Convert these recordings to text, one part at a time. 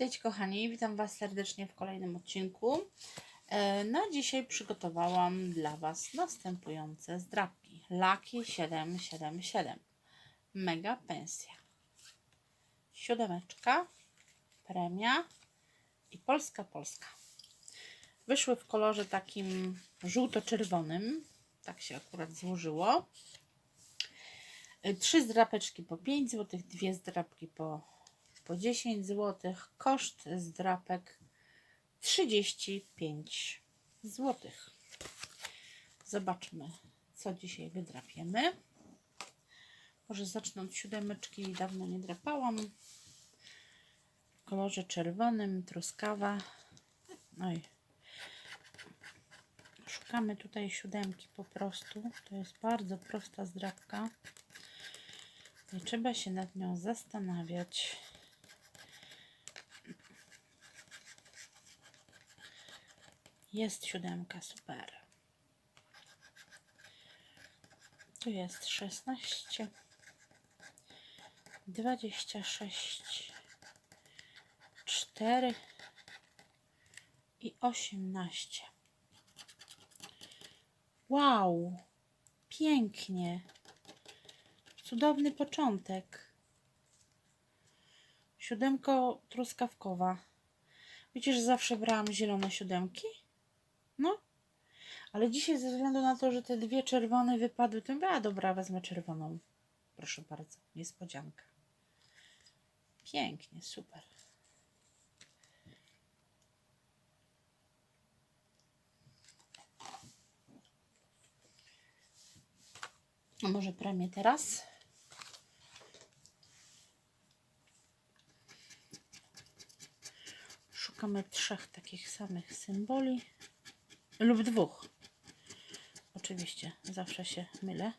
Cześć kochani, witam Was serdecznie w kolejnym odcinku. E, Na dzisiaj przygotowałam dla Was następujące zdrabki. Lucky 777. Mega pensja. Siódemeczka, premia i Polska Polska. Wyszły w kolorze takim żółto-czerwonym. Tak się akurat złożyło. E, Trzy zdrapeczki po 5 zł, dwie zdrapki po, po 10 zł. Koszt zdrapek 35 zł. Zobaczmy, co dzisiaj wydrapiemy. Może zacznę od siódemeczki, dawno nie drapałam. W kolorze czerwonym, truskawa. Oj. Szukamy tutaj siódemki po prostu. To jest bardzo prosta zdrapka. Nie trzeba się nad nią zastanawiać. Jest siódemka, super. Tu jest szesnaście, dwadzieścia sześć, cztery i osiemnaście. Wow, pięknie. Cudowny początek. Siódemko truskawkowa. Że zawsze brałam zielone siódemki? No. Ale dzisiaj ze względu na to, że te dwie czerwone wypadły, to mówię, a dobra, wezmę czerwoną. Proszę bardzo, niespodzianka. Pięknie, super. A może premię teraz? Szukamy trzech takich samych symboli lub dwóch. Oczywiście, zawsze się mylę.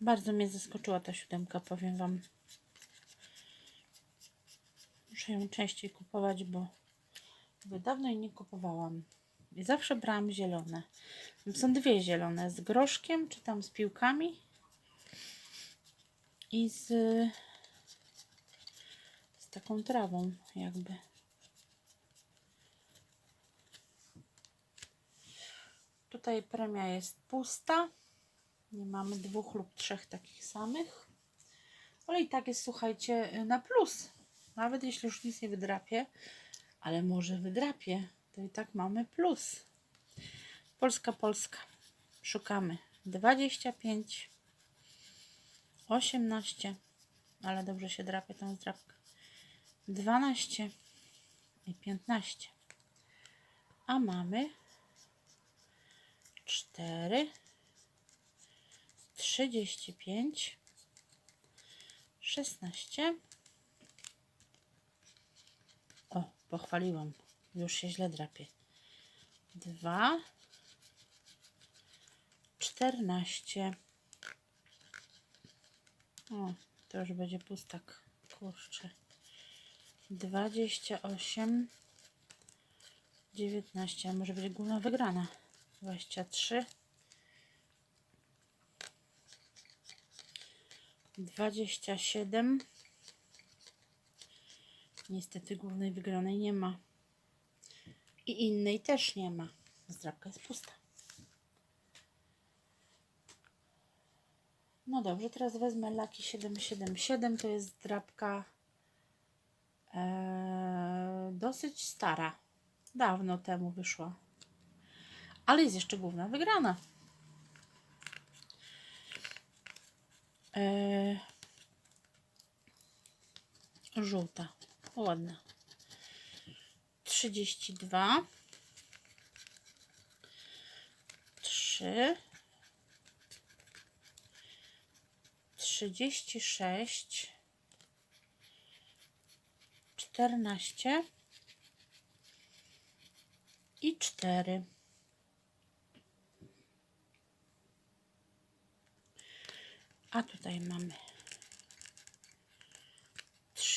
Bardzo mnie zaskoczyła ta siódemka, powiem Wam. Muszę ją częściej kupować, bo bo dawno jej nie kupowałam. I zawsze brałam zielone. Są dwie zielone, z groszkiem, czy tam z piłkami. I z, z taką trawą jakby. Tutaj premia jest pusta. Nie mamy dwóch lub trzech takich samych. Ale i tak jest, słuchajcie, na plus. Nawet jeśli już nic nie wydrapię, ale może wydrapię, to i tak mamy plus. Polska, Polska. Szukamy 25, 18, ale dobrze się drapie tą zdrapkę. 12 i 15. A mamy 4, 35, 16, o, pochwaliłam. Już się źle drapie. Dwa. Czternaście. O, to już będzie pustak. Kurczę. Dwadzieścia osiem. Dziewiętnaście. A może będzie główna wygrana. Dwadzieścia trzy. Dwadzieścia siedem. Niestety głównej wygranej nie ma. I innej też nie ma. Zdrabka jest pusta. No dobrze, teraz wezmę Laki 777. To jest zdrabka e, dosyć stara. Dawno temu wyszła. Ale jest jeszcze główna wygrana. E, żółta. Ładna. 32 3 36 14 i 4 a tutaj mamy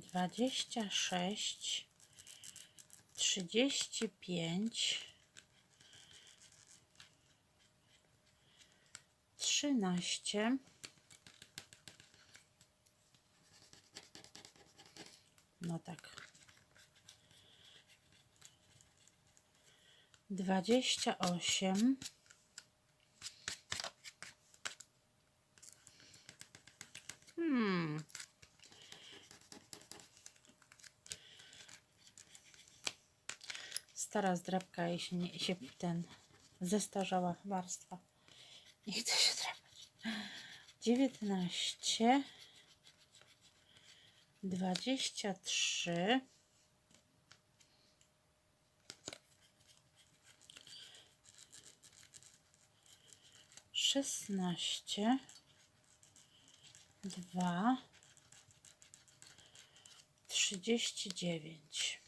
dwadzieścia sześć, trzydzieści pięć, trzynaście, no tak, dwadzieścia osiem, Hmm. Stara zdrabka, jeśli nie, się ten zestarzała warstwa. Nie chce się drapać. 19 23 16 dwa, trzydzieści dziewięć.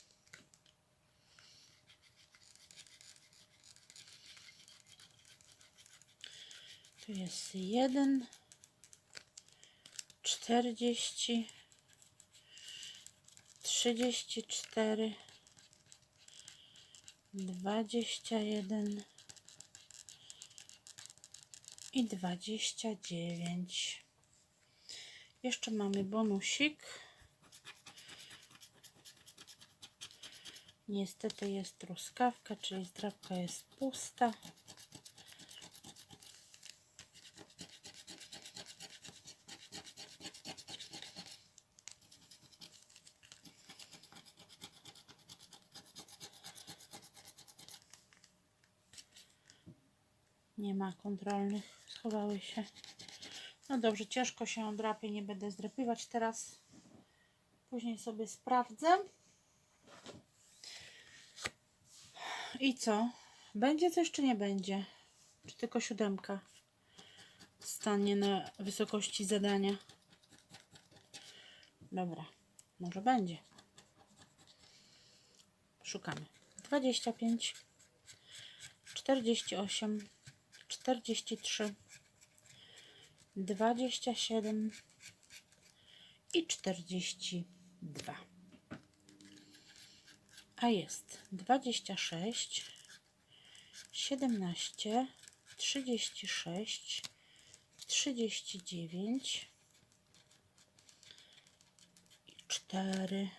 Tu jest jeden, czterdzieści, trzydzieści cztery, dwadzieścia jeden i dwadzieścia dziewięć. Jeszcze mamy bonusik. Niestety jest truskawka, czyli zdrabka jest pusta. Nie ma kontrolnych, schowały się. No dobrze, ciężko się drapie, nie będę zdrapywać teraz. Później sobie sprawdzę. I co? Będzie coś czy nie będzie? Czy tylko siódemka stanie na wysokości zadania? Dobra, może będzie. Szukamy. 25, 48, 43, dwadzieścia siedem i czterdzieści dwa. A jest dwadzieścia sześć, siedemnaście, trzydzieści sześć, trzydzieści dziewięć i cztery.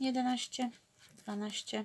Jedenaście, dwanaście,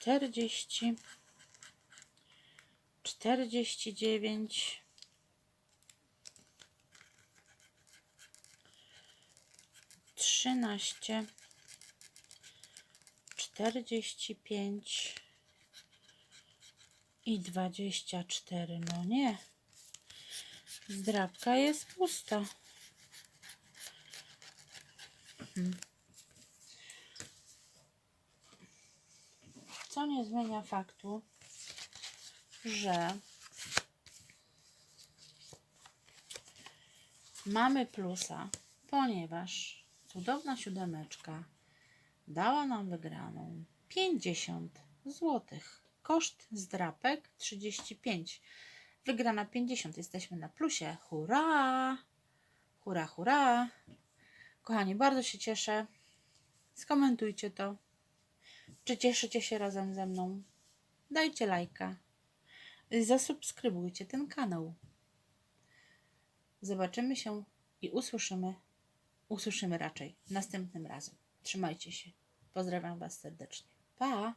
czterdzieści, czterdzieści dziewięć, trzynaście, czterdzieści pięć i dwadzieścia cztery. No nie, zdrabka jest pusta. Hmm. Co nie zmienia faktu, że mamy plusa, ponieważ cudowna siódemeczka dała nam wygraną 50 zł. Koszt zdrapek 35. Wygrana 50. Jesteśmy na plusie. Hurra! Hurra, hurra! Kochani, bardzo się cieszę. Skomentujcie to. Czy cieszycie się razem ze mną? Dajcie lajka. zasubskrybujcie ten kanał. Zobaczymy się i usłyszymy, usłyszymy raczej następnym razem. Trzymajcie się. Pozdrawiam Was serdecznie. Pa!